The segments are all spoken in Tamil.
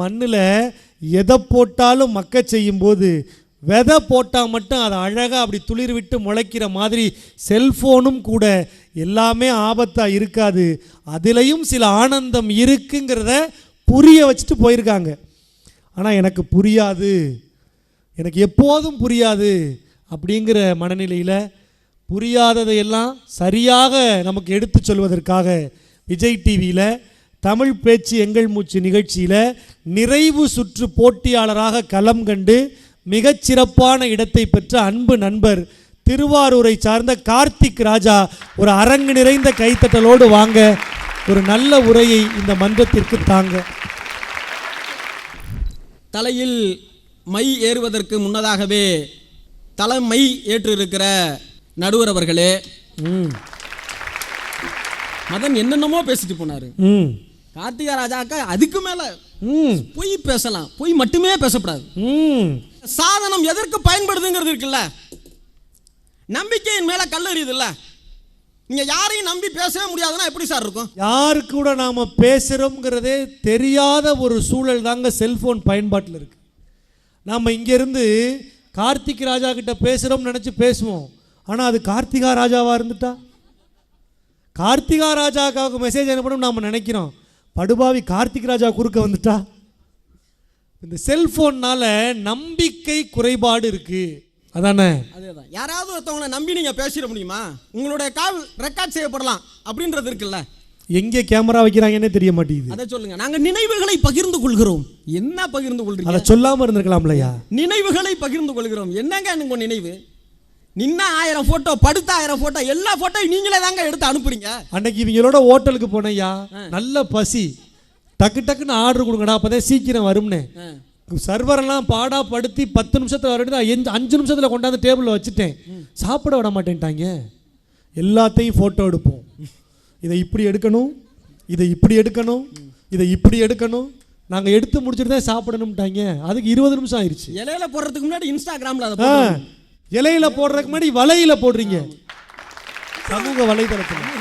மண்ணில் எதை போட்டாலும் மக்க செய்யும்போது விதை போட்டால் மட்டும் அதை அழகாக அப்படி துளிர் விட்டு முளைக்கிற மாதிரி செல்ஃபோனும் கூட எல்லாமே ஆபத்தாக இருக்காது. அதுலேயும் சில ஆனந்தம் இருக்குங்கிறத புரிய வச்சுட்டு போயிருக்காங்க. ஆனால் எனக்கு புரியாது. எனக்கு எப்போதும் புரியாது அப்படிங்கிற மனநிலையில் புரியாததையெல்லாம் சரியாக நமக்கு எடுத்து சொல்வதற்காக விஜய் டிவியில் தமிழ் பேச்சு எங்கள் மூச்சு நிகழ்ச்சியில் நிறைவு சுற்று போட்டியாளராக களம் கண்டு மிகச்சிறப்பான இடத்தை பெற்ற அன்பு நண்பர் திருவாரூரை சார்ந்த கார்த்திக் ராஜா ஒரு அரங்கு நிறைந்த கைத்தட்டலோடு வாங்க ஒரு நல்ல உரையை இந்த மன்றத்திற்கு தாங்க. தலையில் மை ஏறுவதற்கு முன்னதாகவே தலைமை ஏற்றிருக்கிற நடுவர் அவர்களே. ம். மதன் என்னென்னமோ பேசிட்டு போனாரு. ம். கார்த்திகா ராஜாக்கா அதுக்கு மேல ம். பொய் பேசலாம். பொய் மட்டுமே பேசக்கூடாது ம். சாதனம் எதற்கு பயன்படுதுங்கிறது இருக்குல்ல. நம்பிக்கையின் மேல கல்லறியுதுல்ல நீங்க யாரையும் நம்பி பேசவே முடியாதுன்னா எப்படி சார் இருக்கும்? யாரு கூட நாம் பேசுகிறோங்கிறதே தெரியாத ஒரு சூழல் தாங்க செல்ஃபோன் பயன்பாட்டில் இருக்கு. நாம் இங்கேருந்து கார்த்திக் ராஜா கிட்ட பேசுகிறோம்னு நினச்சி பேசுவோம். ஆனால் அது கார்த்திகா ராஜாவாக இருந்துட்டா? கார்த்திகா ராஜாக்காவுக்கு மெசேஜ் அனுப்பணும் நாம் நினைக்கிறோம். படுபாவி கார்த்திக் ராஜா குறுக்க வந்துட்டா? இந்த செல்ஃபோன்னால் நம்பிக்கை குறைபாடு இருக்குது அதானே? அதேதான். யாராவது ஒருத்தவங்களை நம்பி நீங்க பேசிட முடியுமா? உங்களுடைய கால் ரெக்கார்ட் செய்யப்படலாம் அப்படின்றது இருக்குல்ல. எங்கே கேமரா வைக்கிறாங்கன்னே தெரிய மாட்டேங்குது. அதை சொல்லுங்க. நாங்க நினைவுகளை பகிர்ந்து கொள்கிறோம். என்ன பகிர்ந்து கொள்றீங்க? அதை சொல்லாமல் இருந்திருக்கலாம்லையா நினைவுகளை பகிர்ந்து கொள்கிறோம். என்னங்க உங்க நினைவு? நின்ன ஆயிரம் போட்டோ படுத்த ஆயிரம் போட்டோ எல்லா போட்டோ நீங்களே தாங்க எடுத்து அனுப்புறீங்க. அன்னைக்கு இவங்களோட ஹோட்டலுக்கு போனேயா நல்ல பசி. டக்கு டக்குன்னு ஆர்டர் கொடுங்கடா அப்பதான் சீக்கிரம் வரும்னு. சர்வரெல்லாம் பாடா படுத்தி பத்து நிமிஷத்துல வரணும் அஞ்சு நிமிஷத்துல கொண்டாந்து டேபிளில் வச்சுட்டேன். சாப்பிட விட மாட்டேன்ட்டாங்க. எல்லாத்தையும் ஃபோட்டோ எடுப்போம். இதை இப்படி எடுக்கணும் இதை இப்படி எடுக்கணும் இதை இப்படி எடுக்கணும். நாங்கள் எடுத்து முடிச்சுட்டு தான் சாப்பிடணும்ட்டாங்க. அதுக்கு இருபது நிமிஷம் ஆயிடுச்சு இலையில போடுறதுக்கு முன்னாடி இன்ஸ்டாகிராம்ல அதை. இலையில போடுறதுக்கு முன்னாடி வலையில போடுறீங்க. சமூக வலைதளத்தில்.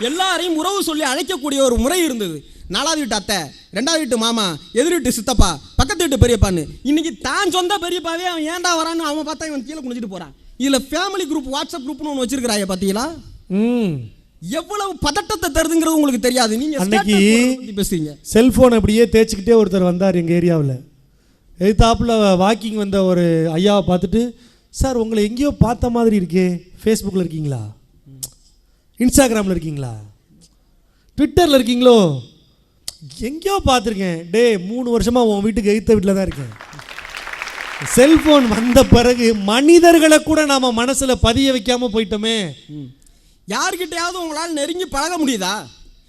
எல்லாரையும் உறவு சொல்லி அழைக்கக்கூடிய ஒரு முறை இருந்தது. நாலாவது வீட்டு அத்தை ரெண்டாவது வீட்டு மாமா எதிர் வீட்டு சித்தப்பா பக்கத்து வீட்டு பெரியப்பான்னு. இன்னைக்கு தான் சொந்த பெரியப்பாவே அவன் ஏன்டா வரான்னு அவன் பார்த்தா இவன் கீழே குனிஞ்சிட்டு போறான். இதுல ஃபேமிலி குரூப் வாட்ஸ்அப் குரூப்னு ஒன்று வச்சிருக்கிறாங்க பாத்தீங்களா? ம். எவ்வளவு பதட்டத்தை தருதுங்கிறது உங்களுக்கு தெரியாது. நீங்க அன்னைக்கு- பேசுறீங்க. செல்ஃபோன் அப்படியே தேய்ச்சிக்கிட்டே ஒருத்தர் வந்தார் எங்கள் ஏரியாவில் எதிர்த்தாப்புல வாக்கிங் வந்த ஒரு ஐயாவை பார்த்துட்டு சார் உங்களை எங்கேயோ பார்த்த மாதிரி இருக்கே. ஃபேஸ்புக்கில் இருக்கீங்களா? இன்ஸ்டாகிராமில் இருக்கீங்களா? ட்விட்டரில் இருக்கீங்களோ? எங்கேயோ பார்த்துருக்கேன். டே மூணு வருஷமாக உன் வீட்டுக்கு எய்த்த வீட்டில் தான் இருக்கேன். செல்ஃபோன் வந்த பிறகு மனிதர்களை கூட நாம் மனசில் பதிய வைக்காமல் போயிட்டோமே. யார்கிட்டயாவது உங்களால் நெருங்கி பழக முடியுதா?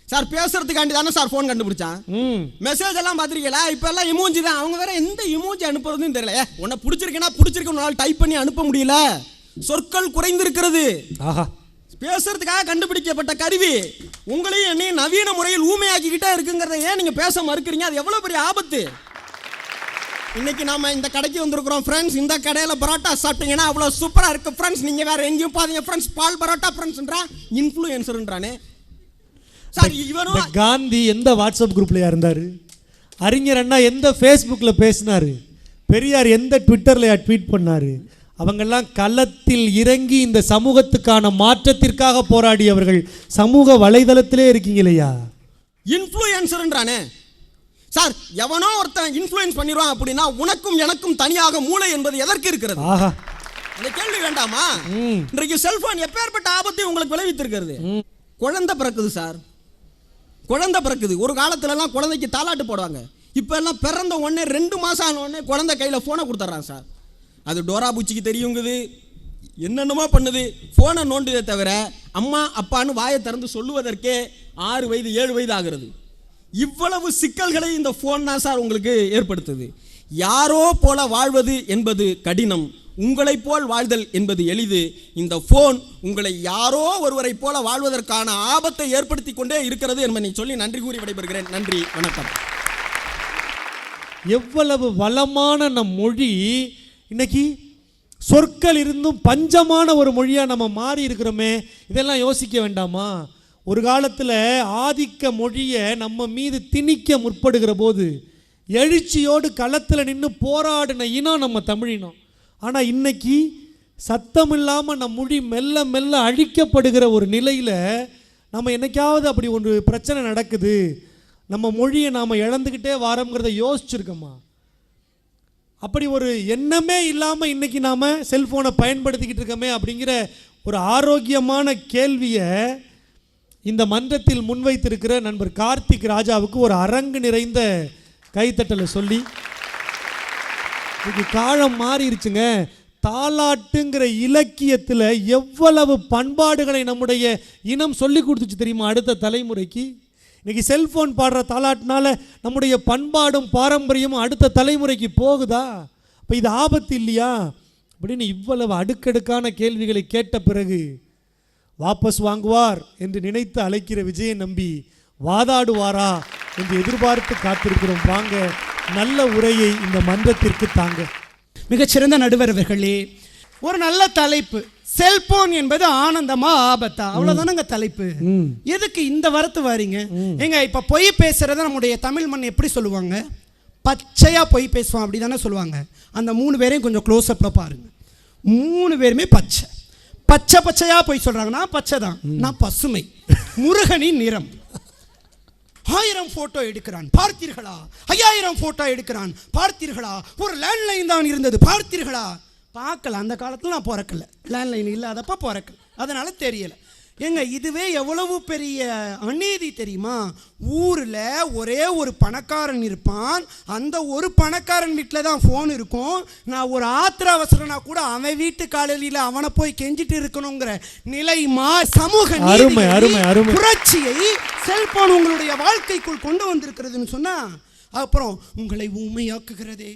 சார் பேசுறதுக்காண்டி தானே சார் ஃபோன் கண்டுபிடிச்சான். ம். மெசேஜ் எல்லாம் பார்த்துருக்கீங்களா? இப்போ எல்லாம் இமோஜி தான். அவங்க வேற எந்த இமோஜி அனுப்புறதுன்னு தெரியல. உன்னை பிடிச்சிருக்கேன்னா பிடிச்சிருக்க உங்களால் டைப் பண்ணி அனுப்ப முடியல. சொற்கள் குறைந்திருக்கிறது. ஆஹா. பேசுறதுக்காக கண்டுபிடிக்கப்பட்ட கருவி உங்களையும் என்னையும் நவீன முறையில் ஊமையாக்கிக்கிட்டே இருக்குங்கிறத ஏன் நீங்க பேச மறுக்கிறீங்க? அது எவ்வளவு பெரிய ஆபத்து? இன்னைக்கு நாம இந்த கடைக்கு வந்திருக்கிறோம் ஃப்ரெண்ட்ஸ் இந்த கடையில பரோட்டா சாப்பிட்டீங்கன்னா அவ்வளவு சூப்பரா இருக்கு ஃப்ரெண்ட்ஸ் நீங்க வேற எங்கேயும் பாத்தீங்க ஃப்ரெண்ட்ஸ் பால் பரோட்டா ஃப்ரெண்ட்ஸ்ன்றா இன்ஃப்ளூயன்சர்ன்றானே சார் இவனும் காந்தி எந்த வாட்ஸ்அப் குரூப்லயா இருந்தார்? அறிஞர் அண்ணா எந்த ஃபேஸ்புக்கில் பேசினாரு? பெரியார் எந்த ட்விட்டர்லையா ட்வீட் பண்ணாரு? அவங்கெல்லாம் களத்தில் இறங்கி இந்த சமூகத்துக்கான மாற்றத்திற்காக போராடியவர்கள். சமூக வலைதளத்திலே இருக்கீங்க இல்லையா? இன்ஃப்ளூயன்சர்ன்றானே சார் எவனோ ஒருத்தன் இன்ஃப்ளூயன்ஸ் பண்ணிடுவான் அப்படின்னா உனக்கும் எனக்கும் தனியாக மூளை என்பது எதற்கு இருக்கிறது? ஆஹா. இந்த கேள்வி வேண்டாமா. இன்றைக்கு செல்போன் எப்பேற்பட்ட ஆபத்தை உங்களுக்கு விளைவித்திருக்கிறது? குழந்தை பிறக்குது சார். குழந்தை பிறக்குது. ஒரு காலத்துலலாம் குழந்தைக்கு தாலாட்டு போடுவாங்க. இப்போ எல்லாம் பிறந்த உடனே ரெண்டு மாதம் ஆன உடனே குழந்தை கையில் ஃபோனை கொடுத்துட்றாங்க சார். அது டோரா பூச்சிக்கு தெரியுங்குது. என்னென்னமோ பண்ணுது. ஃபோனை நோண்டுதே தவிர அம்மா அப்பான்னு வாயை திறந்து சொல்லுவதற்கே ஆறு வயது ஏழு வயது ஆகிறது. இவ்வளவு சிக்கல்களை இந்த ஃபோன் தான் சார் உங்களுக்கு ஏற்படுத்துது. யாரோ போல வாழ்வது என்பது கடினம். உங்களைப் போல் வாழ்தல் என்பது எளிது. இந்த ஃபோன் உங்களை யாரோ ஒருவரைப் போல வாழ்வதற்கான ஆபத்தை ஏற்படுத்தி கொண்டே இருக்கிறது என்பதை சொல்லி நன்றி கூறி விடைபெறுகிறேன். நன்றி வணக்கம். எவ்வளவு வளமான நம் மொழி. இன்னைக்கு சொற்கள் இருந்தும் பஞ்சமான ஒரு மொழியாக நம்ம மாறி இருக்கிறோமே. இதெல்லாம் யோசிக்க வேண்டாமா? ஒரு காலத்தில் ஆதிக்க மொழியை நம்ம மீது திணிக்க முற்படுகிற போது எழுச்சியோடு களத்தில் நின்று போராடின இனம் நம்ம தமிழினம். ஆனால் இன்னைக்கு சத்தம் இல்லாமல் நம் மொழி மெல்ல மெல்ல அழிக்கப்படுகிற ஒரு நிலையில் நம்ம என்னைக்காவது அப்படி ஒரு பிரச்சனை நடக்குது. நம்ம மொழியை நாம் இழந்துக்கிட்டே வாரோங்கிறத யோசிச்சுருக்கோமா? அப்படி ஒரு எண்ணமே இல்லாமல் இன்றைக்கி நாம் செல்ஃபோனை பயன்படுத்திக்கிட்டு இருக்கோமே அப்படிங்கிற ஒரு ஆரோக்கியமான கேள்வியை இந்த மன்றத்தில் முன்வைத்திருக்கிற நண்பர் கார்த்திக் ராஜாவுக்கு ஒரு அரங்கு நிறைந்த கைத்தட்டலை சொல்லி இன்னைக்கு காலம் மாறிடுச்சுங்க. தாலாட்டுங்கிற இலக்கியத்தில் எவ்வளவு பண்பாடுகளை நம்முடைய இனம் சொல்லி கொடுத்துச்சு தெரியுமா அடுத்த தலைமுறைக்கு? இன்னைக்கு செல்ஃபோன் பாடுற தாலாட்டினால நம்முடைய பண்பாடும் பாரம்பரியமும் அடுத்த தலைமுறைக்கு போகுதா? அப்போ இது ஆபத்து இல்லையா? அப்படின்னு இவ்வளவு அடுக்கடுக்கான கேள்விகளை கேட்ட பிறகு வாபஸ் வாங்குவார் என்று நினைத்து அழைக்கிற விஜயை நம்பி வாதாடுவாரா? என்று எதிர்பார்த்து காத்திருக்கிறோம். வாங்க நல்ல உரையை இந்த மன்றத்திற்கு தாங்க. மிகச்சிறந்த நடுவர் அவர்களே ஒரு நல்ல தலைப்பு. செல்போன் என்பது ஆனந்தமா ஆபத்தா? அவ்வளவுதானங்க தலைப்பு. எதுக்கு இந்த வரத்து வாரீங்க? ஏங்க இப்ப பொய் பேசுறத நம்முடைய தமிழ் மண் எப்படி சொல்லுவாங்க? பச்சையா பொய் பேசுவான் அப்படி தானே சொல்லுவாங்க. அந்த மூணு பேரையும் கொஞ்சம் க்ளோஸ் அப்ல பாருங்க. மூணு பேருமே பச்சை. பச்சை பச்சையா பொய் சொல்றாங்க நான் பச்சை தான். நான் பசுமை. முருகனின் நிறம். ஆயிரம் போட்டோ எடுக்கிறான். பார்த்தீர்களா? ஐயாயிரம் போட்டோ எடுக்கிறான். பார்த்தீர்களா? ஒரு லேண்ட்லைன் தான் இருந்தது. பார்த்தீர்களா? பார்க்கல. அந்த காலத்தில் நான் பிறக்கல. லேண்ட்லைன் இல்லாதப்ப பிறக்கல. அதனால தெரியலை. ஏங்க இதுவே எவ்வளவு பெரிய அநீதி தெரியுமா? ஊரில் ஒரே ஒரு பணக்காரன் இருப்பான். அந்த ஒரு பணக்காரன் வீட்டில் தான் ஃபோன் இருக்கும். நான் ஒரு ஆத்திர அவசரம்னா கூட அவன் வீட்டு காலையில் அவனை போய் கெஞ்சிட்டு இருக்கணுங்கிற நிலை மா சமூக அருமை, அருமை, அருமை. புரட்சியை செல்போன் உங்களுடைய வாழ்க்கைக்குள் கொண்டு வந்திருக்கிறதுன்னு சொன்னா அப்புறம் உங்களை ஊமையாக்குகிறதே.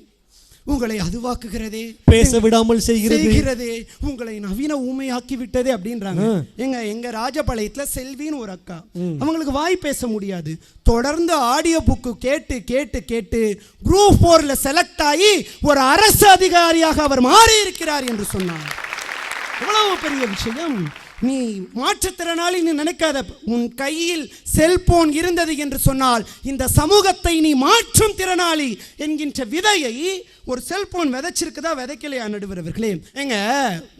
உங்களை அதுவாக்குகிறதே பேச விடாமல் செய்கிறது. உங்களை நவீன ஊமையாக்கி விட்டதே அப்படின்றாங்க எங்க எங்க ராஜபாளையத்துல செல்வின்னு ஒரு அக்கா. அவங்களுக்கு வாய் பேச முடியாது. தொடர்ந்து ஆடியோ புக்கு கேட்டு கேட்டு கேட்டு குரூப் போர்ல செலக்ட் ஆகி ஒரு அரசு அதிகாரியாக அவர் மாறி இருக்கிறார் என்று சொன்னார் எவ்வளவு பெரிய விஷயம்? நீ மாற்றுத்திறனாளி நீ நினைக்காத. உன் கையில் செல்போன் இருந்தது என்று சொன்னால் இந்த சமூகத்தை நீ மாற்றும் திறனாளி என்கின்ற விதையை ஒரு செல்போன் விதைச்சிருக்குதா விதைக்கலையா நடுவரவர்களே? ஏங்க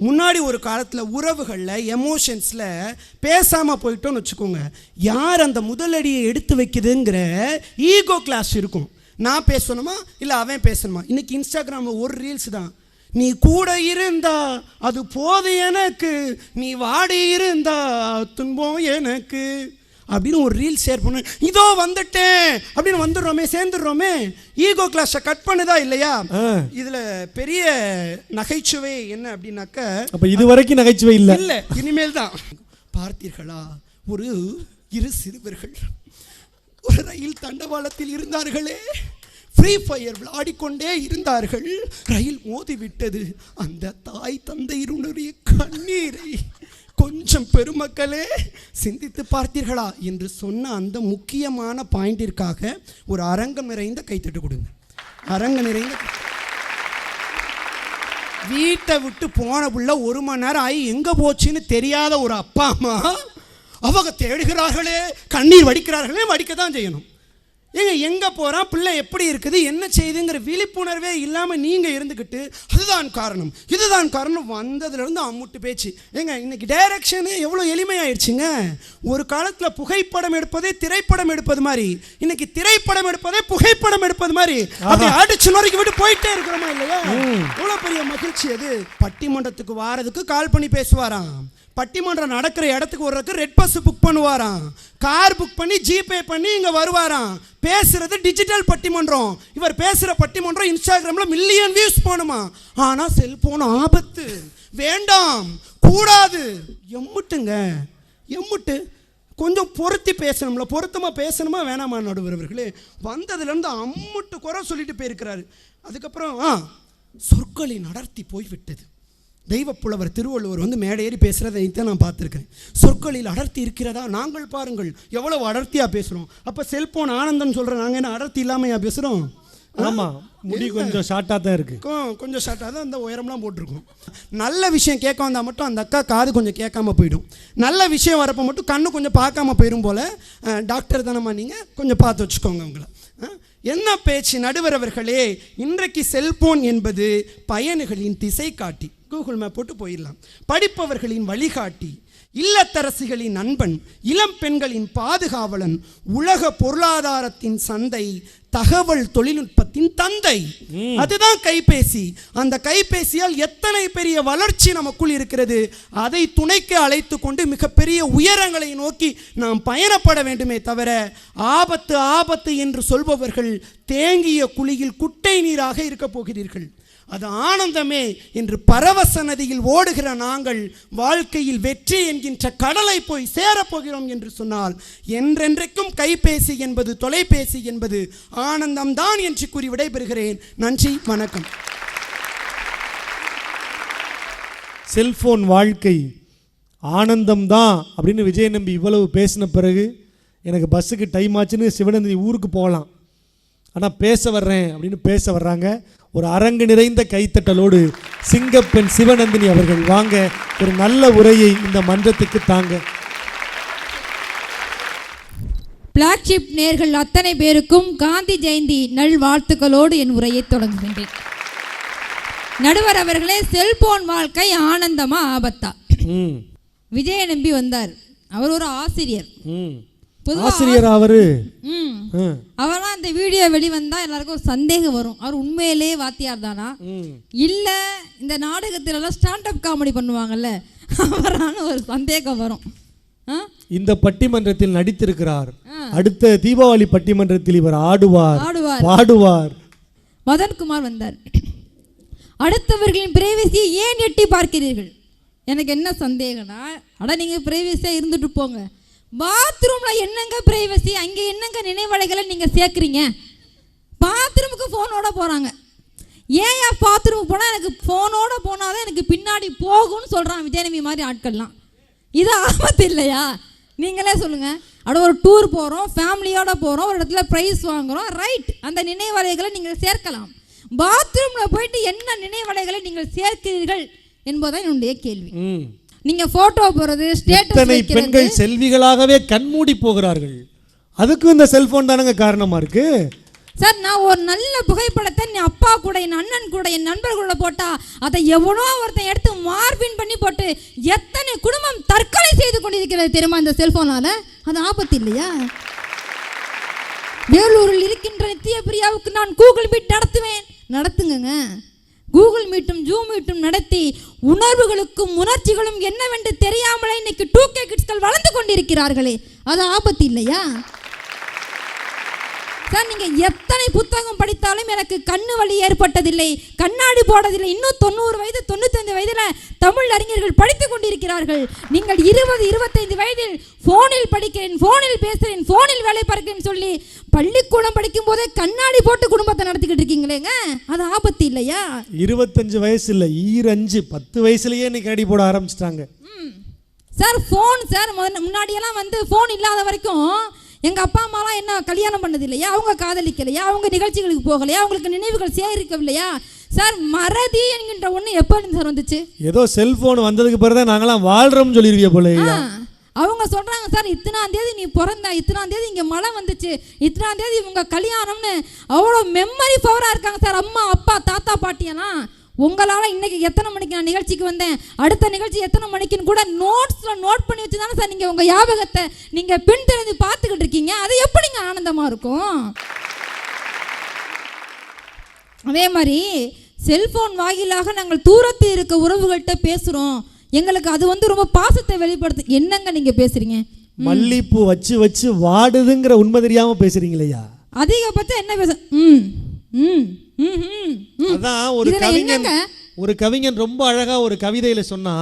முன்னாடி ஒரு காலத்தில் உறவுகளில் எமோஷன்ஸில் பேசாமல் போயிட்டோம்னு வச்சுக்கோங்க. யார் அந்த முதலடியை எடுத்து வைக்குதுங்கிற ஈகோ கிளாஸ் இருக்கும். நான் பேசணுமா? இல்லை அவன் பேசணுமா? இன்னைக்கு இன்ஸ்டாகிராமில் ஒரு ரீல்ஸ் தான். நீ கூட இருந்தா அது போது எனக்கு. நீ வாடி இருந்தா துன்பம் எனக்கு. அப்படின்னு ஒரு ரீல் ஷேர் பண்ணு. இதோ வந்துட்டேன். அப்படின்னு வந்துடுறோமே சேர்ந்துடுறோமே. ஈகோ கிளாஸை கட் பண்ணுதா இல்லையா. இதுல பெரிய நகைச்சுவை என்ன அப்படின்னாக்க அப்ப இது வரைக்கும் நகைச்சுவை இல்லை. இல்ல இனிமேல் தான். பார்த்தீர்களா? ஒரு இரு சிறுவர்கள். ஒரு ரயில் தண்டவாளத்தில் இருந்தார்களே. ஃப்ரீ ஃபயர் விளையாடிக்கொண்டே இருந்தார்கள். ரயில் மோதிவிட்டது. அந்த தாய் தந்தையினுடைய கண்ணீரை கொஞ்சம் பெருமக்களே சிந்தித்து பார்த்தீர்களா என்று சொன்ன அந்த முக்கியமான பாயிண்டிற்காக ஒரு அரங்கம் நிறைந்த கைத்தட்டு கொடுங்க. அரங்கம் நிறைந்த வீட்டை விட்டு போன புள்ள ஒரு மணி நேரம் ஆகி எங்கே போச்சுன்னு தெரியாத ஒரு அப்பா அம்மா. அவங்க தேடுகிறார்களே கண்ணீர் வடிக்கிறார்களே வடிக்க தான் செய்யணும். ஏங்க எங்க போறான்? பிள்ளை எப்படி இருக்குது? என்ன செய்யுதுங்கிற விழிப்புணர்வே இல்லாம நீங்க இருந்துக்கிட்டு அதுதான் காரணம். இதுதான் காரணம். வந்ததுல இருந்து அம்முட்டு பேச்சு. ஏங்க இன்னைக்கு டைரக்ஷன் எவ்வளவு எளிமையாயிடுச்சுங்க ஒரு காலத்துல புகைப்படம் எடுப்பதே திரைப்படம் எடுப்பது மாதிரி. இன்னைக்கு திரைப்படம் எடுப்பதே புகைப்படம் எடுப்பது மாதிரி. அப்படி அடிச்சு நொறுக்கி விட்டு போயிட்டே இருக்கிறோமா இல்லையா? எவ்வளவு பெரிய மகிழ்ச்சி அது பட்டிமன்றத்துக்கு வாரதுக்கு கால் பண்ணி பேசுவாராம். பட்டிமன்றம் நடக்கிற இடத்துக்கு வர்றதுக்கு ரெட் பஸ் புக் பண்ணுவாராம். கார் புக் பண்ணி ஜிபே பண்ணி இங்க வருவாராம். பேசுறது டிஜிட்டல் பட்டிமன்றம். இவர் பேசுகிற பட்டிமன்றம் இன்ஸ்டாகிராமில் மில்லியன் வியூஸ் போகணுமா ஆனால் செல்போன் ஆபத்து. வேண்டாம். கூடாது. எம்முட்டுங்க. எம்முட்டு. கொஞ்சம் பொருத்தி பேசணும்ல. பொருத்தமாக பேசணுமா? வேணாமா நடுவர்களே வந்ததுலேருந்து அம்முட்டு குறை சொல்லிட்டு போயிருக்கிறாரு. அதுக்கப்புறம் ஆ சொற்களின் அடர்த்தி போய்விட்டது. தெய்வப்புலவர் திருவள்ளுவர் வந்து மேடையேறி பேசுகிறதை தான் நான் பார்த்துருக்கேன் சொற்களில் அடர்த்தி இருக்கிறதா? நாங்கள் பாருங்கள். எவ்வளவு அடர்த்தியாக பேசுகிறோம் அப்போ செல்போன் ஆனந்தம் சொல்கிற நாங்கள் என்ன அடர்த்தி இல்லாமையா பேசுகிறோம் ஆமா. முடி கொஞ்சம் ஷார்ட்டா தான் இருக்கு. கொ- கொஞ்சம் ஷார்ட்டாக தான் அந்த உயரம்லாம் போட்டிருக்கோம். நல்ல விஷயம் கேட்க வந்தால் மட்டும் அந்த அக்கா காது கொஞ்சம் கேட்காம போயிடும். நல்ல விஷயம் வரப்போ மட்டும் கண்ணு கொஞ்சம் பார்க்காம போயிடும் போல் டாக்டர் தானம்மா நீங்கள் கொஞ்சம் பார்த்து வச்சுக்கோங்க உங்களை. என்ன பேச்சு நடுவர் அவர்களே? இன்றைக்கு செல்போன் என்பது பயணிகளின் திசை காட்டி. கூகுள் மேப் போட்டு போயிடலாம். படிப்பவர்களின் வழிகாட்டி இல்லத்தரசிகளின் நண்பன் இளம் பெண்களின் பாதுகாவலன் உலக பொருளாதாரத்தின் சந்தை தகவல் தொழில்நுட்பத்தின் தந்தை. அதுதான் கைபேசி. அந்த கைபேசியால் எத்தனை பெரிய வளர்ச்சி நமக்குள் இருக்கிறது? அதை துணைக்கு அழைத்து கொண்டு மிகப்பெரிய உயரங்களை நோக்கி நாம் பயணப்பட வேண்டுமே தவிர ஆபத்து ஆபத்து என்று சொல்பவர்கள் தேங்கிய குழியில் குட்டை நீராக இருக்கப் போகிறீர்கள். அது ஆனந்தமே என்று பரவச நதியில் ஓடுகிற நாங்கள் வாழ்க்கையில் வெற்றி என்கின்ற கடலை போய் சேரப்போகிறோம் என்று சொன்னால் என்றென்றைக்கும் கைபேசி என்பது தொலைபேசி என்பது ஆனந்தம்தான் என்று கூறி விடைபெறுகிறேன். நன்றி வணக்கம். செல்போன் வாழ்க்கை ஆனந்தம்தான் அப்படின்னு விஜய் நம்பி இவ்வளவு பேசின பிறகு எனக்கு பஸ்ஸுக்கு டைம் ஆச்சுன்னு சிவநந்தி ஊருக்கு போகலாம். ஆனால் பேச வர்றேன் அப்படின்னு பேச வர்றாங்க. ஒரு அரங்கு நிறைந்த கைத்தட்டலோடு சிங்கப்பெண் சிவநந்தினி அவர்கள் வாங்க ஒரு நல்ல உரையை இந்த மன்றத்துக்கு தாங்க. பிளாக்ஷிப் நேர்கள் அத்தனை பேருக்கும் காந்தி ஜெயந்தி நல்வாழ்த்துக்களோடு என் உரையை தொடங்குகின்றேன். நடுவர் அவர்களே செல்போன் வாழ்க்கை ஆனந்தமா ஆபத்தா? ம். விஜய நம்பி வந்தார். அவர் ஒரு ஆசிரியர். ஆசிரியர் அவரு? ம். ம், அவரெல்லாம் இந்த வீடியோ வெளிவந்தா எல்லாருக்கும் ஒரு சந்தேகம் வரும். அவர் உண்மையிலே வாத்தியார் தானா? இல்ல இந்த நாடகத்துல எல்லாம் ஸ்டாண்ட் அப் காமெடி பண்ணுவாங்கல்ல? அவரான ஒரு சந்தேகம் வரும்? இந்த பட்டிமன்றத்தில் நடித்திருக்கிறார். அடுத்த தீபாவளி பட்டிமன்றத்தில் இவர் ஆடுவார். ஆடுவார். பாடுவார். மதன்குமார் வந்தார். அடுத்தவர்களின் பிரைவசியை ஏன் எட்டி பார்க்கிறீர்கள்? எனக்கு என்ன சந்தேகம்னா அட நீங்கள் பிரைவசியாக இருந்துட்டு போங்க. பாத்ரூமில் என்னங்க பிரைவசி அங்கே என்னங்க நினைவலைகளை நீங்கள் சேர்க்குறீங்க? பாத்ரூமுக்கு ஃபோனோட போகிறாங்க ஏன் ஏன் பாத்ரூமுக்கு போனால் எனக்கு ஃபோனோட போனால் தான் எனக்கு பின்னாடி போகும்னு சொல்கிறான் விஜயநவி மாதிரி ஆட்கள்லாம். இது ஆபத்து இல்லையா? நீங்களே சொல்லுங்கள் அட ஒரு டூர் போகிறோம் ஃபேமிலியோட போகிறோம் ஒரு இடத்துல ப்ரைஸ் வாங்குறோம். ரைட் அந்த நினைவலைகளை நீங்கள் சேர்க்கலாம். பாத்ரூமில் போயிட்டு என்ன நினைவலைகளை நீங்கள் சேர்க்கிறீர்கள் என்பதுதான் என்னுடைய கேள்வி. ஃபோட்டோ போகிறது ஸ்டேட்டஸ் இத்தனை பெண்கள் செல்விகளாகவே கண்மூடி போகிறார்கள். அதுக்கும் இந்த செல்போன் தானங்க காரணமா இருக்கு? சார் நான் ஒரு நல்ல புகைப்படத்தை என் அப்பா கூட என் அண்ணன் கூட என் நண்பர் கூட போட்டா அதை எவனோ ஒருத்தன் எடுத்து மார்பின் பண்ணி போட்டு எத்தனை குடும்பம் தற்கொலை செய்து கொண்டிருக்கிறது தெரியுமா இந்த செல்போனால அது ஆபத்து இல்லையா? வேலூரில் இருக்கின்ற நித்திய பிரியாவுக்கு நான் கூகுள் மீட் நடத்துவேன். நடத்துங்கங்க. கூகுள் மீட்டும் ஜூம் மீட்டும் நடத்தி உணர்வுகளுக்கும் உணர்ச்சிகளும் என்னவென்று தெரியாமலே இன்னைக்கு டூ கே கிட்ஸ்கள் வளர்ந்து கொண்டிருக்கிறார்களே. அது ஆபத்து இல்லையா? சார் நீங்க எத்தனை புத்தகம் படித்தாலும் எனக்கு கண்ணு வலி ஏற்பட்டதில்லை கண்ணாடி போடதில்லை. இன்னும் தொண்ணூறு வயது தொண்ணூத்தைந்து வயதுல தமிழ் அறிஞர்கள் படித்துக் கொண்டிருக்கிறார்கள். நீங்கள் இருபது இருபத்தைந்து வயதில் போனில் படிக்கிறேன் போனில் பேசுறேன் போனில் வேலை பார்க்கிறேன் சொல்லி பள்ளிக்கூடம் படிக்கும் போதே கண்ணாடி போட்டு குடும்பத்தை நடத்திக்கிட்டு இருக்கீங்களேங்க? அது ஆபத்து இல்லையா? இருபத்தஞ்சு வயசு இல்லை ஈரஞ்சு பத்து வயசுலயே இன்னைக்கு அடி போட ஆரம்பிச்சிட்டாங்க. சார் ஃபோன் சார் முன்னாடியெல்லாம் வந்து ஃபோன் இல்லாத வரைக்கும் எங்கள் அப்பா அம்மாலாம் என்ன கல்யாணம் பண்ணது இல்லையா அவங்க காதலிக்கலையா? அவங்க நிகழ்ச்சிகளுக்கு போகலையா? அவங்களுக்கு நினைவுகள் சேகரிக்கவில்லையா? சார் மறதி என்கின்ற ஒன்று எப்போ சார் வந்துச்சு? ஏதோ செல்போன் வந்ததுக்கு பிறகு தான் நாங்களாம் வாழ்றோம்னு சொல்லிருவிய போல அவங்க சொல்கிறாங்க சார் இத்தனாம் தேதி நீ பிறந்த இத்தனாம் தேதி இங்கே மழை வந்துச்சு. இத்தனாம் தேதி இவங்க கல்யாணம்னு அவ்வளோ மெமரி பவராக இருக்காங்க சார். அம்மா அப்பா தாத்தா பாட்டியெல்லாம் உங்களால் இன்னைக்கு எத்தனை மணிக்கு நான் நிகழ்ச்சிக்கு வந்தேன்? அடுத்த நிகழ்ச்சி எத்தனை மணிக்குன்னு கூட நோட்ஸில் நோட் பண்ணி வச்சு தானே சார் நீங்கள் உங்கள் ஞாபகத்தை நீங்கள் பின்தொடர்ந்து பார்த்துக்கிட்டு இருக்கீங்க. அது எப்படிங்க ஆனந்தமாக இருக்கும்? அதே மாதிரி செல்போன் வாயிலாக நாங்கள் தூரத்தில் இருக்க உறவுகள்கிட்ட பேசுகிறோம் எங்களுக்கு அது வந்து ரொம்ப பாசத்தை வெளிப்படுத்து என்னங்க நீங்கள் பேசுகிறீங்க மல்லிப்பூ வச்சு வச்சு வாடுதுங்கிற உண்மை தெரியாம பேசுறீங்களையா அதிகபட்சம் என்ன பேச ம் ம். அதான் ஒரு கவிஞன்? ஒரு கவிஞன் ரொம்ப அழகா ஒரு கவிதையில சொன்னா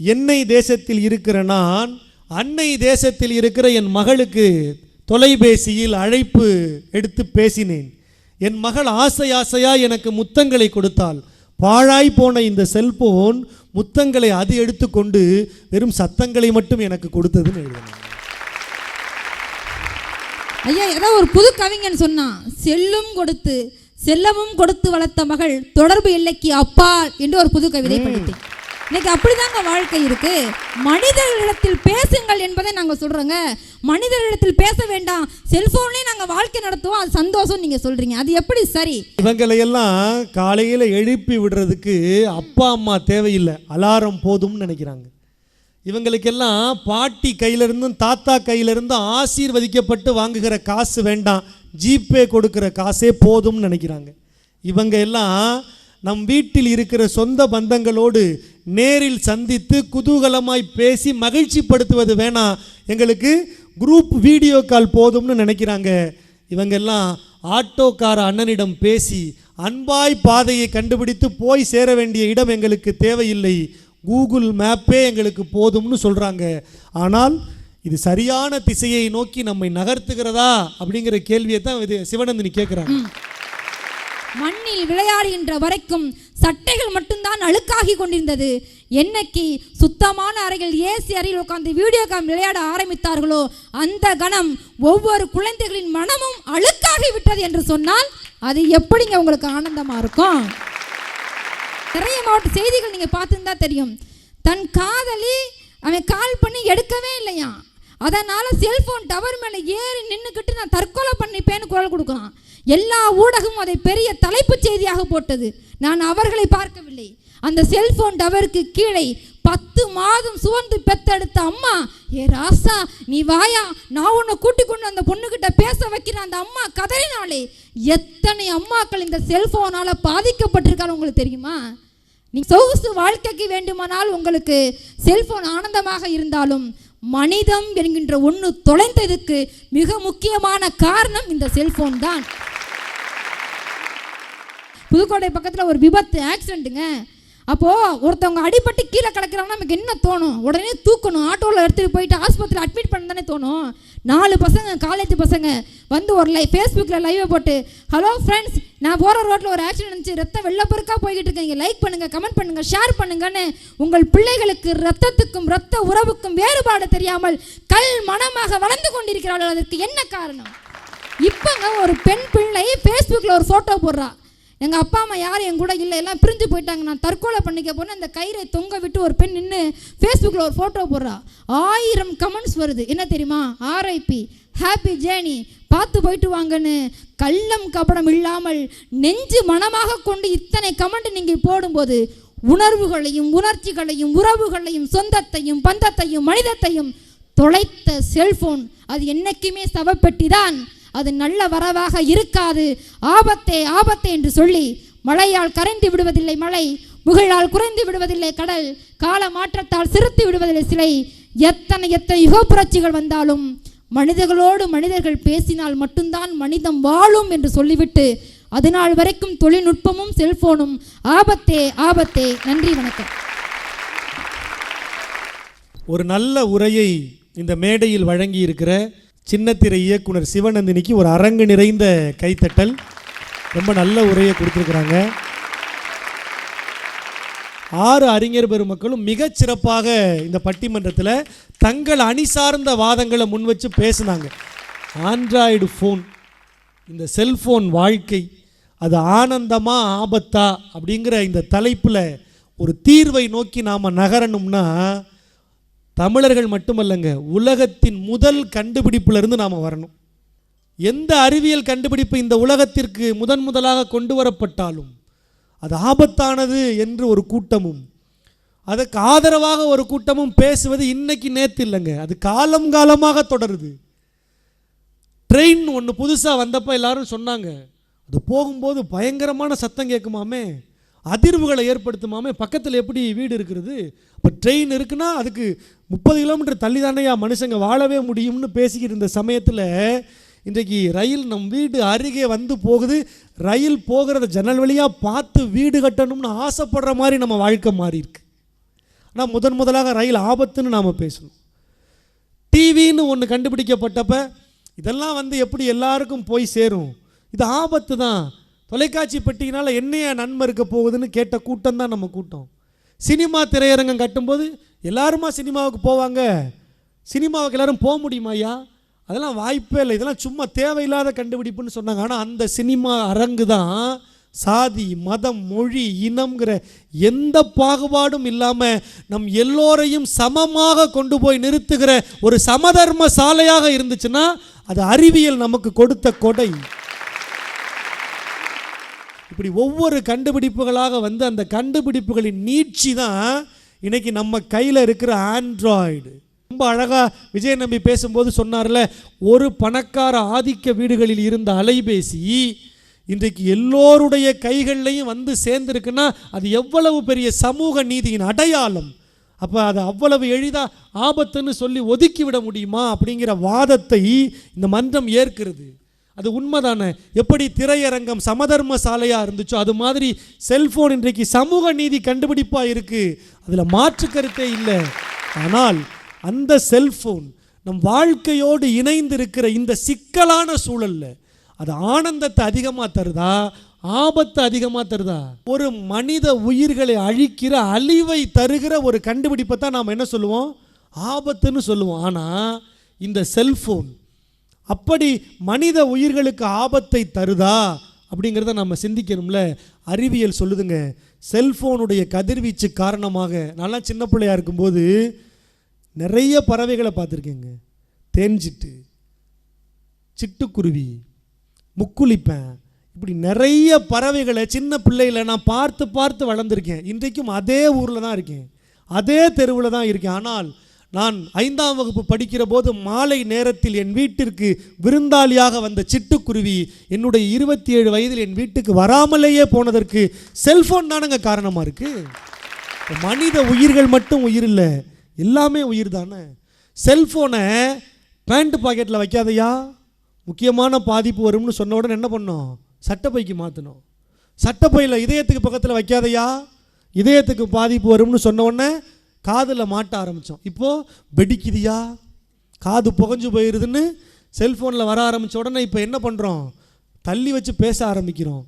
என்னை தேசத்தில் இருக்கிற நான் அன்னை தேசத்தில் இருக்கிற என் மகளுக்கு தொலைபேசியில் அழைப்பு எடுத்து பேசினேன். என் மகள் ஆசை ஆசையா எனக்கு முத்தங்களை கொடுத்தாள். பாழாய் போன இந்த செல்போன் முத்தங்களை அது எடுத்துக்கொண்டு வெறும் சத்தங்களை மட்டும் எனக்கு கொடுத்ததுன்னு எழுதினேன். ஐயா ஏதோ ஒரு புது கவிஞன் சொன்னான் செல்லும் கொடுத்து செல்லமும் கொடுத்து வளர்த்த மகள் தொடர்பு எல்லைக்கு அப்பால் என்று ஒரு புது கவிதை படித்தேன். இன்னைக்கு அப்படிதாங்க வாழ்க்கை இருக்கு. மனிதர்களிடத்தில் பேசுங்கள் என்பதை நாங்க சொல்றோங்க. மனிதர்களிடத்தில் பேச வேண்டாம். செல்போன்லயே நாங்க வாழ்க்கை நடத்துவோம். அது சந்தோஷம் நீங்க சொல்றீங்க. அது எப்படி சரி? இவங்களையெல்லாம் காலையில் எழுப்பி விடுறதுக்கு அப்பா அம்மா தேவையில்லை. அலாரம் போதும்னு நினைக்கிறாங்க. இவங்களுக்கெல்லாம் பாட்டி கையிலிருந்தும் தாத்தா கையிலிருந்தும் ஆசீர்வதிக்கப்பட்டு வாங்குகிற காசு வேண்டாம். ஜிபே கொடுக்குற காசே போதும்னு நினைக்கிறாங்க. இவங்க எல்லாம் நம் வீட்டில் இருக்கிற சொந்த பந்தங்களோடு நேரில் சந்தித்து குதூகலமாய் பேசி மகிழ்ச்சிப்படுத்துவது வேணாம் எங்களுக்கு குரூப் வீடியோ கால் போதும்னு நினைக்கிறாங்க. இவங்கெல்லாம் ஆட்டோக்கார அண்ணனிடம் பேசி அன்பாய் பாதையை கண்டுபிடித்து போய் சேர வேண்டிய இடம் எங்களுக்கு தேவையில்லை. கூகுள் மேப்பே எங்களுக்கு போதும்னு சொல்கிறாங்க ஆனால் இது சரியான திசையை நோக்கி நம்மை நகர்த்துகிறதா அப்படிங்கிற கேள்வியை தான் இது சிவனந்தினி கேட்குறாங்க மண்ணில் விளையாடுகின்ற வரைக்கும் சட்டைகள் மட்டும்தான் அழுக்காகி கொண்டிருந்தது. என்னைக்கு சுத்தமான அறையில் ஏசி அறையில் உட்கார்ந்து வீடியோ கேம் விளையாட ஆரம்பித்தார்களோ அந்த கணம் ஒவ்வொரு குழந்தைகளின் மனமும் அழுக்காகி விட்டது என்று சொன்னால் அது எப்படிங்க உங்களுக்கு ஆனந்தமாக இருக்கும்? நிறைய மாவட்ட செய்திகள் நீங்கள் பார்த்துருந்தா தெரியும். தன் காதலி அவன் கால் பண்ணி எடுக்கவே இல்லையா அதனால் செல்ஃபோன் டவர் மேலே ஏறி நின்றுக்கிட்டு நான் தற்கொலை பண்ணிப்பேன்னு குரல் கொடுக்கலாம் எல்லா ஊடகமும் அதை பெரிய தலைப்புச் செய்தியாக போட்டது. நான் அவர்களை பார்க்கவில்லை. அந்த செல்ஃபோன் டவருக்கு கீழே பத்து மாதம் சுவந்து பெத்தெடுத்த அம்மா ஏ ராசா நீ வாயா நான் உன்னை கூட்டி கொண்டு அந்த பொண்ணுக்கிட்ட பேச வைக்கிற அந்த அம்மா கதறினாலே எத்தனை அம்மாக்கள் இந்த செல்ஃபோனால் பாதிக்கப்பட்டிருக்காங்க உங்களுக்கு தெரியுமா? நீ சொகுசு வாழ்க்கைக்கு வேண்டுமானால் உங்களுக்கு செல்ஃபோன் ஆனந்தமாக இருந்தாலும் மனிதம் என்கின்ற ஒன்று தொலைந்ததுக்கு மிக முக்கியமான காரணம் இந்த செல்போன் தான். புதுக்கோட்டை பக்கத்தில் ஒரு விபத்து ஆக்சிடென்ட்டுங்க அப்போது ஒருத்தவங்க அடிபட்டு கீழே கிடக்கிறாங்கன்னா நமக்கு என்ன தோணும்? உடனே தூக்கணும் ஆட்டோவில் எடுத்துகிட்டு போயிட்டு ஆஸ்பத்திரியில் அட்மிட் பண்ண தானே தோணும்? நாலு பசங்க காலேஜ் பசங்க வந்து ஒரு லை ஃபேஸ்புக்கில் லைவை போட்டு ஹலோ ஃப்ரெண்ட்ஸ் நான் போகிற ரோட்டில் ஒரு ஆக்சிடென்ட் இருந்துச்சு ரத்தம் வெள்ளப்பெருக்காக போய்கிட்டு இருக்கீங்க லைக் பண்ணுங்கள் கமெண்ட் பண்ணுங்கள் ஷேர் பண்ணுங்கன்னு உங்கள் பிள்ளைகளுக்கு ரத்தத்துக்கும் ரத்த உறவுக்கும் வேறுபாடு தெரியாமல் கல் மனமாக வளர்ந்து கொண்டிருக்கிறார்கள். அதற்கு என்ன காரணம்? இப்போங்க ஒரு பெண் பிள்ளை ஃபேஸ்புக்கில் ஒரு ஃபோட்டோ போடுறா. எங்கள் அப்பா அம்மா யாரும் என் கூட இல்லை. எல்லாம் பிரிஞ்சு போயிட்டாங்க. நான் தற்கொலை பண்ணிக்க போனேன் அந்த கயிறை தொங்க விட்டு ஒரு பெண் நின்று ஃபேஸ்புக்கில் ஒரு ஃபோட்டோ போடுறா. ஆயிரம் கமெண்ட்ஸ் வருது. என்ன தெரியுமா? ஆர்ஐபி ஹாப்பி ஜேர்னி பார்த்து போயிட்டு வாங்கன்னு. கள்ளம் கபடம் இல்லாமல் நெஞ்சு மனமாக கொண்டு இத்தனை கமெண்ட் நீங்கள் போடும்போது உணர்வுகளையும் உணர்ச்சிகளையும் உறவுகளையும் சொந்தத்தையும் பந்தத்தையும் மனிதத்தையும் தொலைத்த செல்போன் அது என்னைக்குமே சவப்பெட்டி தான் அது நல்ல வரவாக இருக்காது. ஆபத்தே ஆபத்தே என்று சொல்லி மழையால் கரைந்து விடுவதில்லை மழை முகிழால் குறைந்து விடுவதில்லை கடல் கால மாற்றத்தால் சிறுத்து விடுவதில்லை சிலை. எத்தனை எத்தனை யுக புரட்சிகள் வந்தாலும் மனிதர்களோடு மனிதர்கள் பேசினால் மட்டும்தான் மனிதம் வாழும் என்று சொல்லிவிட்டு அதனால் வரைக்கும் தொழில்நுட்பமும் செல்போனும் ஆபத்தே ஆபத்தே. நன்றி வணக்கம். ஒரு நல்ல உரையை இந்த மேடையில் வழங்கி இருக்கிற சின்னத்திரை இயக்குனர் சிவநந்தினிக்கு ஒரு அரங்கு நிறைந்த கைத்தட்டல். ரொம்ப நல்ல உரையை கொடுத்துருக்குறாங்க. ஆறு அறிஞர் பெருமக்களும் மிகச் சிறப்பாக இந்த பட்டிமன்றத்தில் தங்கள் அணி சார்ந்த வாதங்களை முன் வச்சு பேசுனாங்க. ஆண்ட்ராய்டு ஃபோன் இந்த செல்ஃபோன் வாழ்க்கை அது ஆனந்தமா ஆபத்தா அப்படிங்கிற இந்த தலைப்பில் ஒரு தீர்வை நோக்கி நாம் நகரணும்னா தமிழர்கள் மட்டுமல்லங்க உலகத்தின் முதல் கண்டுபிடிப்பிலிருந்து நாம் வரணும். எந்த அறிவியல் கண்டுபிடிப்பு இந்த உலகத்திற்கு முதன் முதலாக கொண்டு வரப்பட்டாலும் அது ஆபத்தானது என்று ஒரு கூட்டமும் அதற்கு ஆதரவாக ஒரு கூட்டமும் பேசுவது இன்னைக்கு நேற்று இல்லைங்க அது காலம் காலமாக தொடருது. ட்ரெயின் ஒன்று புதுசாக வந்தப்போ எல்லாரும் சொன்னாங்க அது போகும்போது பயங்கரமான சத்தம் கேட்குமாமே அதிர்வுகளை ஏற்படுத்துமாமே பக்கத்தில் எப்படி வீடு இருக்கிறது இப்போ ட்ரெயின் இருக்குன்னா அதுக்கு முப்பது கிலோமீட்டர் தள்ளி தானேயா மனுஷங்க வாழவே முடியும்னு பேசிக்கிட்டு இருந்த சமயத்தில் இன்றைக்கு ரயில் நம் வீடு அருகே வந்து போகுது. ரயில் போகிறத ஜன்னல் வழியாக பார்த்து வீடு கட்டணும்னு ஆசைப்படுற மாதிரி நம்ம வாழ்க்கை மாறி இருக்கு. ஆனால் முதன் முதலாக ரயில் ஆபத்துன்னு நாம் பேசணும். டிவின்னு ஒன்று கண்டுபிடிக்கப்பட்டப்ப இதெல்லாம் வந்து எப்படி எல்லாருக்கும் போய் சேரும்? இது ஆபத்து தான் தொலைக்காட்சி பெட்டியினால் என்னைய நன்மை இருக்க போகுதுன்னு கேட்ட கூட்டம் தான் நம்ம கூட்டம். சினிமா திரையரங்கம் கட்டும்போது எல்லாருமா சினிமாவுக்கு போவாங்க. சினிமாவுக்கு எல்லாரும் போக முடியுமா ஐயா? அதெல்லாம் வாய்ப்பே இல்லை. இதெல்லாம் சும்மா தேவையில்லாத கண்டுபிடிப்புன்னு சொன்னாங்க. ஆனால் அந்த சினிமா அரங்கு தான் சாதி மதம் மொழி இனம்ங்கிற எந்த பாகுபாடும் இல்லாமல் நம் எல்லோரையும் சமமாக கொண்டு போய் நிறுத்துகிற ஒரு சமதர்ம சாலையாக இருந்துச்சுன்னா அது அறிவியல் நமக்கு கொடுத்த கொடை. இப்படி ஒவ்வொரு கண்டுபிடிப்புகளாக வந்து அந்த கண்டுபிடிப்புகளின் நீட்சி தான் இன்றைக்கி நம்ம கையில் இருக்கிற ஆண்ட்ராய்டு. ரொம்ப அழகாக விஜய் நம்பி பேசும்போது சொன்னார்ல ஒரு பணக்கார ஆதிக்க வீடுகளில் இருந்த அலைபேசி இன்றைக்கு எல்லோருடைய கைகள்லையும் வந்து சேர்ந்துருக்குன்னா அது எவ்வளவு பெரிய சமூக நீதியின் அடையாளம்? அப்போ அதை அவ்வளவு எளிதாக ஆபத்துன்னு சொல்லி ஒதுக்கி விட முடியுமா? அப்படிங்கிற வாதத்தை இந்த மன்றம் ஏற்கிறது. அது உண்மைதானே? எப்படி திரையரங்கம் சமதர்ம சாலையாக இருந்துச்சோ அது மாதிரி செல்ஃபோன் இன்றைக்கு சமூக நீதி கண்டுபிடிப்பாக இருக்குது அதில் மாற்று கருத்தே இல்லை. ஆனால் அந்த செல்ஃபோன் நம் வாழ்க்கையோடு இணைந்து இருக்கிற இந்த சிக்கலான சூழல்ல அது ஆனந்தத்தை அதிகமாக தருதா? ஆபத்து அதிகமாக தருதா? ஒரு மனித உயிர்களை அழிக்கிற அழிவை தருகிற ஒரு கண்டுபிடிப்பை தான் நாம் என்ன சொல்லுவோம்? ஆபத்துன்னு சொல்லுவோம். ஆனால் இந்த செல்ஃபோன் அப்படி மனித உயிர்களுக்கு ஆபத்தை தருதா? அப்படிங்கிறத நம்ம சிந்திக்கணும்ல. அறிவியல் சொல்லுதுங்க. செல்ஃபோனுடைய கதிர்வீச்சு காரணமாக நல்லா சின்ன பிள்ளையாக இருக்கும்போது நிறைய பறவைகளை பார்த்துருக்கேங்க. தேன்சிட்டு சிட்டுக்குருவி முக்குளிப்பேன். இப்படி நிறைய பறவைகளை சின்ன பிள்ளையில் நான் பார்த்து பார்த்து வளர்ந்துருக்கேன். இன்றைக்கும் அதே ஊரில் தான் இருக்கேன். அதே தெருவில் தான் இருக்கேன். ஆனால் நான் ஐந்தாம் வகுப்பு படிக்கிற போது மாலை நேரத்தில் என் வீட்டிற்கு விருந்தாளியாக வந்த சிட்டுக்குருவி என்னுடைய இருபத்தி ஏழு வயதில் என் வீட்டுக்கு வராமலேயே போனதற்கு செல்போன் தானங்க காரணமாக இருக்குது மனித உயிர்கள் மட்டும் உயிர் இல்லை எல்லாமே உயிர் தானே? செல்ஃபோனை பேண்ட் பாக்கெட்டில் வைக்காதையா? முக்கியமான பாதிப்பு வரும்னு சொன்ன உடனே என்ன பண்ணோம்? சட்டப்பைக்கு மாற்றணும் சட்டப்பையில் இதயத்துக்கு பக்கத்தில் வைக்காதையா? இதயத்துக்கு பாதிப்பு வரும்னு சொன்ன உடனே காதில் மாட்ட ஆரம்பித்தோம் இப்போது வெடிக்குதியா? காது புகஞ்சு போயிடுதுன்னு செல்ஃபோனில் வர ஆரம்பித்த உடனே இப்போ என்ன பண்ணுறோம் தள்ளி வச்சு பேச ஆரம்பிக்கிறோம்.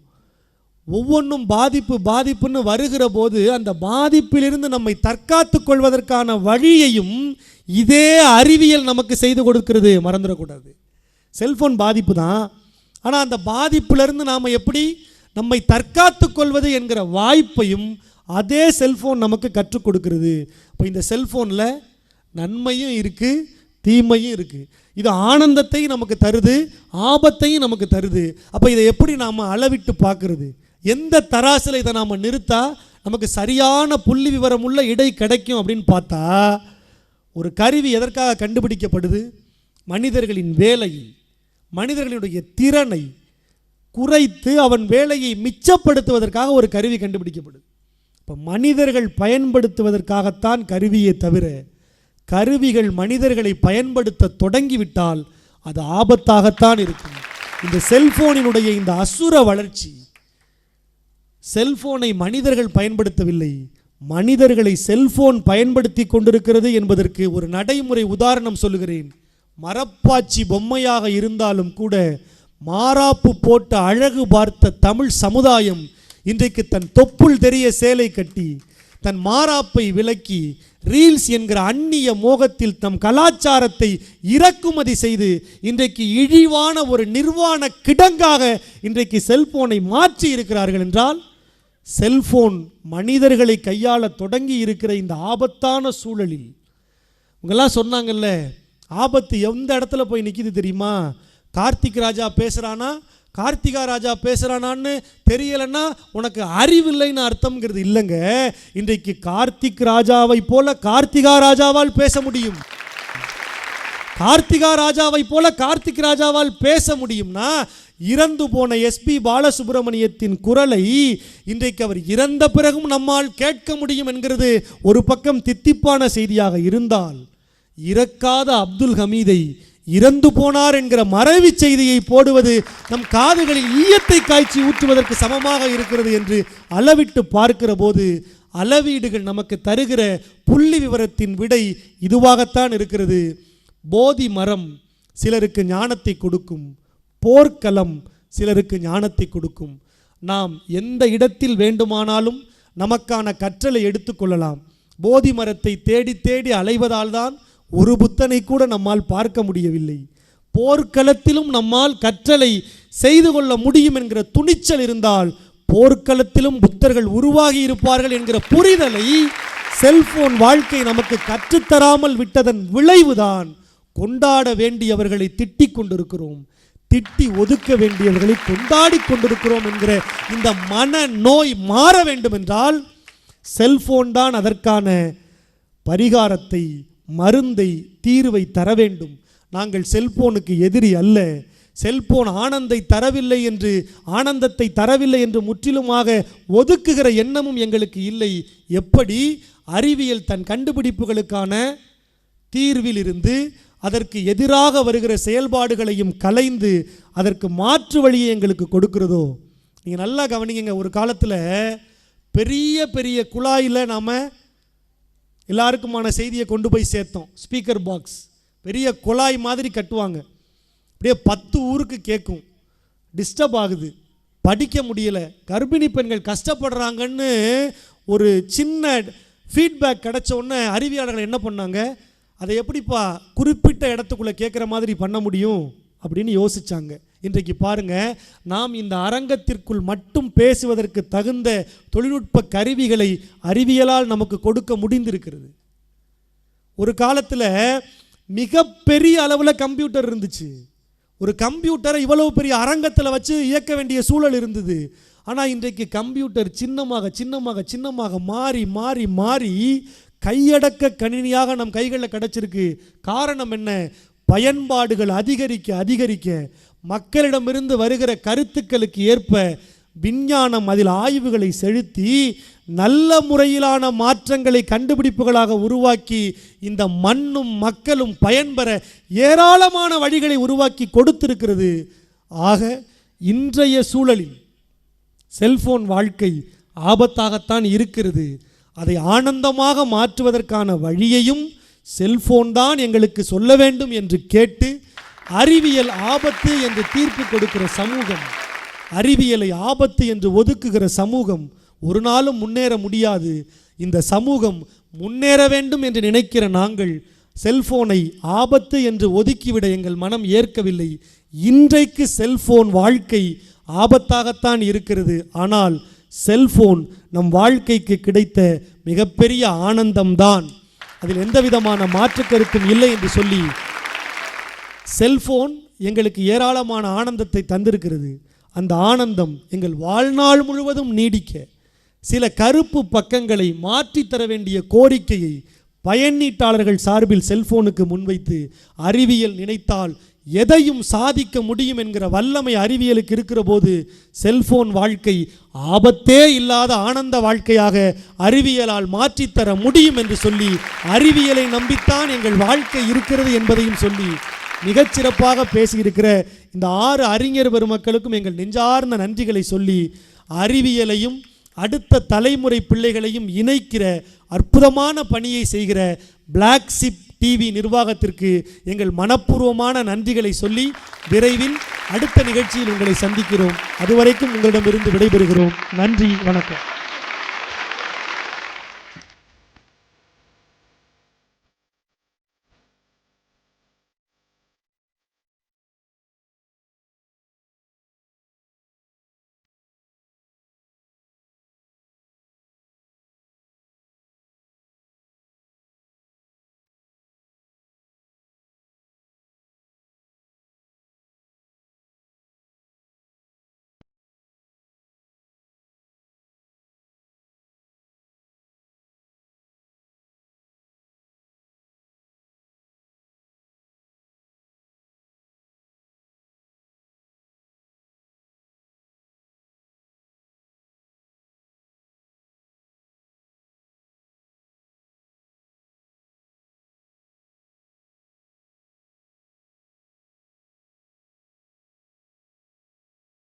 ஒவ்வொன்றும் பாதிப்பு பாதிப்புன்னு வருகிற போது அந்த பாதிப்பிலிருந்து நம்மை தற்காத்து கொள்வதற்கான வழியையும் இதே அறிவியல் நமக்கு செய்து கொடுக்கிறது. மறந்துடக்கூடாது. செல்ஃபோன் பாதிப்பு தான். ஆனால் அந்த பாதிப்பிலிருந்து நாம் எப்படி நம்மை தற்காத்து கொள்வது என்கிற வாய்ப்பையும் அதே செல்ஃபோன் நமக்கு கற்றுக் கொடுக்கிறது. இப்போ இந்த செல்ஃபோனில் நன்மையும் இருக்குது தீமையும் இருக்குது இது ஆனந்தத்தையும் நமக்கு தருது ஆபத்தையும் நமக்கு தருது. அப்போ இதை எப்படி நாம் அளவிட்டு பார்க்குறது? எந்த தராசில் இதை நாம் நிறுத்தா நமக்கு சரியான புள்ளி விவரமுள்ள இடை கிடைக்கும் அப்படின்னு பார்த்தா ஒரு கருவி எதற்காக கண்டுபிடிக்கப்படுது? மனிதர்களின் வேலையை மனிதர்களுடைய திறனை குறைத்து அவன் வேலையை மிச்சப்படுத்துவதற்காக ஒரு கருவி கண்டுபிடிக்கப்படுது. இப்போ மனிதர்கள் பயன்படுத்துவதற்காகத்தான் கருவியே தவிர கருவிகள் மனிதர்களை பயன்படுத்த தொடங்கிவிட்டால் அது ஆபத்தாகத்தான் இருக்கும். இந்த செல்போனினுடைய இந்த அசுர வளர்ச்சி செல்போனை மனிதர்கள் பயன்படுத்தவில்லை. மனிதர்களை செல்போன் பயன்படுத்தி கொண்டிருக்கிறது என்பதற்கு ஒரு நடைமுறை உதாரணம் சொல்லுகிறேன். மரப்பாச்சி பொம்மையாக இருந்தாலும் கூட மாறாப்பு போட்ட அழகு பார்த்த தமிழ் சமுதாயம் இன்றைக்கு தன் தொப்புள் தெரிய சேலை கட்டி தன் மாறாப்பை விலக்கி ரீல்ஸ் என்கிற அந்நிய மோகத்தில் தம் கலாச்சாரத்தை இறக்குமதி செய்து இன்றைக்கு இழிவான ஒரு நிர்வாண கிடங்காக இன்றைக்கு செல்போனை மாற்றி இருக்கிறார்கள் என்றால் செல்போன் மனிதர்களை கையாள தொடங்கி இருக்கிற இந்த ஆபத்தான சூழலில் இவங்கெல்லாம் சொன்னாங்கல்ல ஆபத்து எந்த இடத்துல போய் நிற்கிது தெரியுமா? கார்த்திக் ராஜா பேசுகிறானா கார்த்திகா ராஜா பேசுகிறானான்னு தெரியலைன்னா உனக்கு அறிவில்லைன்னு அர்த்தம்ங்கிறது இல்லைங்க. இன்றைக்கு கார்த்திக் ராஜாவை போல கார்த்திகா ராஜாவால் பேச முடியும். கார்த்திகா ராஜாவை போல கார்த்திக் ராஜாவால் பேச முடியும்னா இறந்து போன எஸ்பி பாலசுப்ரமணியத்தின் குரலை இன்றைக்கு அவர் இறந்த பிறகும் நம்மால் கேட்க முடியும் என்கிறது ஒரு பக்கம் தித்திப்பான செய்தியாக இருந்தால் இறக்காத அப்துல் ஹமீதை இறந்து போனார் என்கிற மறைவு செய்தியை போடுவது நம் காதுகளில் ஈயத்தை காய்ச்சி ஊற்றுவதற்கு சமமாக இருக்கிறது என்று அளவிட்டு பார்க்கிற போது அளவீடுகள் நமக்கு தருகிற புள்ளி விவரத்தின் விடை இதுவாகத்தான் இருக்கிறது. போதி மரம் சிலருக்கு ஞானத்தை கொடுக்கும். போர்க்களம் சிலருக்கு ஞானத்தை கொடுக்கும். நாம் எந்த இடத்தில் வேண்டுமானாலும் நமக்கான கற்றலை எடுத்துக்கொள்ளலாம் போதி மரத்தை தேடி தேடி அலைவதால் தான் ஒரு புத்தனை கூட நம்மால் பார்க்க முடியவில்லை. போர்க்களத்திலும் நம்மால் கற்றலை செய்து கொள்ள முடியும் என்கிற துணிச்சல் இருந்தால் போர்க்களத்திலும் புத்தர்கள் உருவாகி இருப்பார்கள் என்கிற புரிதலை செல்போன் வாழ்க்கை நமக்கு கற்றுத்தராமல் விட்டதன் விளைவுதான் கொண்டாட வேண்டியவர்களை திட்டிக் கொண்டிருக்கிறோம். திட்டி ஒதுக்க வேண்டியவர்களை கொண்டாடி கொண்டிருக்கிறோம் என்கிற இந்த மன நோய் மாற வேண்டும் என்றால் செல்போன் தான் அதற்கான பரிகாரத்தை மருந்தை தீர்வை தர வேண்டும் நாங்கள் செல்போனுக்கு எதிரி அல்ல. செல்போன் ஆனந்தை தரவில்லை என்று ஆனந்தத்தை தரவில்லை என்று முற்றிலுமாக ஒதுக்குகிற எண்ணமும் எங்களுக்கு இல்லை. எப்படி? அறிவியல் தன் கண்டுபிடிப்புகளுக்கான தீர்வில் இருந்து அதற்கு எதிராக வருகிற செயல்பாடுகளையும் கலைந்து அதற்கு மாற்று வழியை எங்களுக்கு கொடுக்கிறதோ? நீங்கள் நல்லா கவனிங்க ஒரு காலத்தில் பெரிய பெரிய குழாயில் நாம் எல்லாருக்குமான செய்தியை கொண்டு போய் சேர்த்தோம். ஸ்பீக்கர் பாக்ஸ் பெரிய குழாய் மாதிரி கட்டுவாங்க. அப்படியே பத்து ஊருக்கு கேட்கும் டிஸ்டர்ப் ஆகுது. படிக்க முடியல. கர்ப்பிணி பெண்கள் கஷ்டப்படுறாங்கன்னு ஒரு சின்ன ஃபீட்பேக் கிடச்ச உடனே அறிவியலாளர்கள் என்ன பண்ணாங்க? அதை எப்படிப்பா குறிப்பிட்ட இடத்துக்குள்ளே கேட்குற மாதிரி பண்ண முடியும்? அப்படின்னு யோசிச்சாங்க. இன்றைக்கு பாருங்க நாம் இந்த அரங்கத்திற்குள் மட்டும் பேசுவதற்கு தகுந்த தொழில்நுட்ப கருவிகளை அறிவியலால் நமக்கு கொடுக்க முடிந்திருக்கிறது. ஒரு காலத்தில் மிகப்பெரிய அளவில் கம்ப்யூட்டர் இருந்துச்சு. ஒரு கம்ப்யூட்டரை இவ்வளவு பெரிய அரங்கத்தில் வச்சு இயக்க வேண்டிய சூழல் இருந்தது. ஆனால் இன்றைக்கு கம்ப்யூட்டர் சின்னமாக சின்னமாக சின்னமாக மாறி மாறி மாறி கையடக்க கணினியாக நம் கைகளில் கிடச்சிருக்கு. காரணம் என்ன? பயன்பாடுகள் அதிகரிக்க அதிகரிக்க மக்களிடமிருந்து வருகிற கருத்துக்களுக்கு ஏற்ப விஞ்ஞானம் அதில் ஆய்வுகளை செலுத்தி நல்ல முறையிலான மாற்றங்களை கண்டுபிடிப்புகளாக உருவாக்கி இந்த மண்ணும் மக்களும் பயன்பெற ஏராளமான வழிகளை உருவாக்கி கொடுத்திருக்கிறது. ஆக இன்றைய சூழலில் செல்போன் வாழ்க்கை ஆபத்தாகத்தான் இருக்கிறது. அதை ஆனந்தமாக மாற்றுவதற்கான வழியையும் செல்போன் தான் எங்களுக்கு சொல்ல வேண்டும் என்று கேட்டு அறிவியல் ஆபத்து என்று தீர்ப்பு கொடுக்கிற சமூகம் அறிவியலை ஆபத்து என்று ஒதுக்குகிற சமூகம் ஒரு நாளும் முன்னேற முடியாது. இந்த சமூகம் முன்னேற வேண்டும் என்று நினைக்கிற நாங்கள் செல்போனை ஆபத்து என்று ஒதுக்கிவிட எங்கள் மனம் ஏற்கவில்லை. இன்றைக்கு செல்போன் வாழ்க்கை ஆபத்தாகத்தான் இருக்கிறது. ஆனால் செல்போன் நம் வாழ்க்கைக்கு கிடைத்த மிகப்பெரிய ஆனந்தம்தான். அதில் எந்த விதமான மாற்று கருத்தும் இல்லை என்று சொல்லி செல்ஃபோன் எங்களுக்கு ஏராளமான ஆனந்தத்தை தந்திருக்கிறது. அந்த ஆனந்தம் எங்கள் வாழ்நாள் முழுவதும் நீடிக்க சில கருப்பு பக்கங்களை மாற்றித்தர வேண்டிய கோரிக்கையை பயனீட்டாளர்கள் சார்பில் செல்போனுக்கு முன்வைத்து அறிவியல் நினைத்தால் எதையும் சாதிக்க முடியும் என்கிற வல்லமை அறிவியலுக்கு இருக்கிற போது செல்போன் வாழ்க்கை ஆபத்தே இல்லாத ஆனந்த வாழ்க்கையாக அறிவியலால் மாற்றித்தர முடியும் என்று சொல்லி அறிவியலை நம்பித்தான் எங்கள் வாழ்க்கை இருக்கிறது என்பதையும் சொல்லி மிகச்சிறப்பாக பேசியிருக்கிற இந்த ஆறு அறிஞர் பெருமக்களுக்கும் எங்கள் நெஞ்சார்ந்த நன்றிகளை சொல்லி அறிவியலையும் அடுத்த தலைமுறை பிள்ளைகளையும் இணைக்கிற அற்புதமான பணியை செய்கிற பிளாக் சிப் டிவி நிர்வாகத்திற்கு எங்கள் மனப்பூர்வமான நன்றிகளை சொல்லி விரைவில் அடுத்த நிகழ்ச்சியில் உங்களை சந்திக்கிறோம். அதுவரைக்கும் உங்களிடமிருந்து விடைபெறுகிறோம். நன்றி வணக்கம்.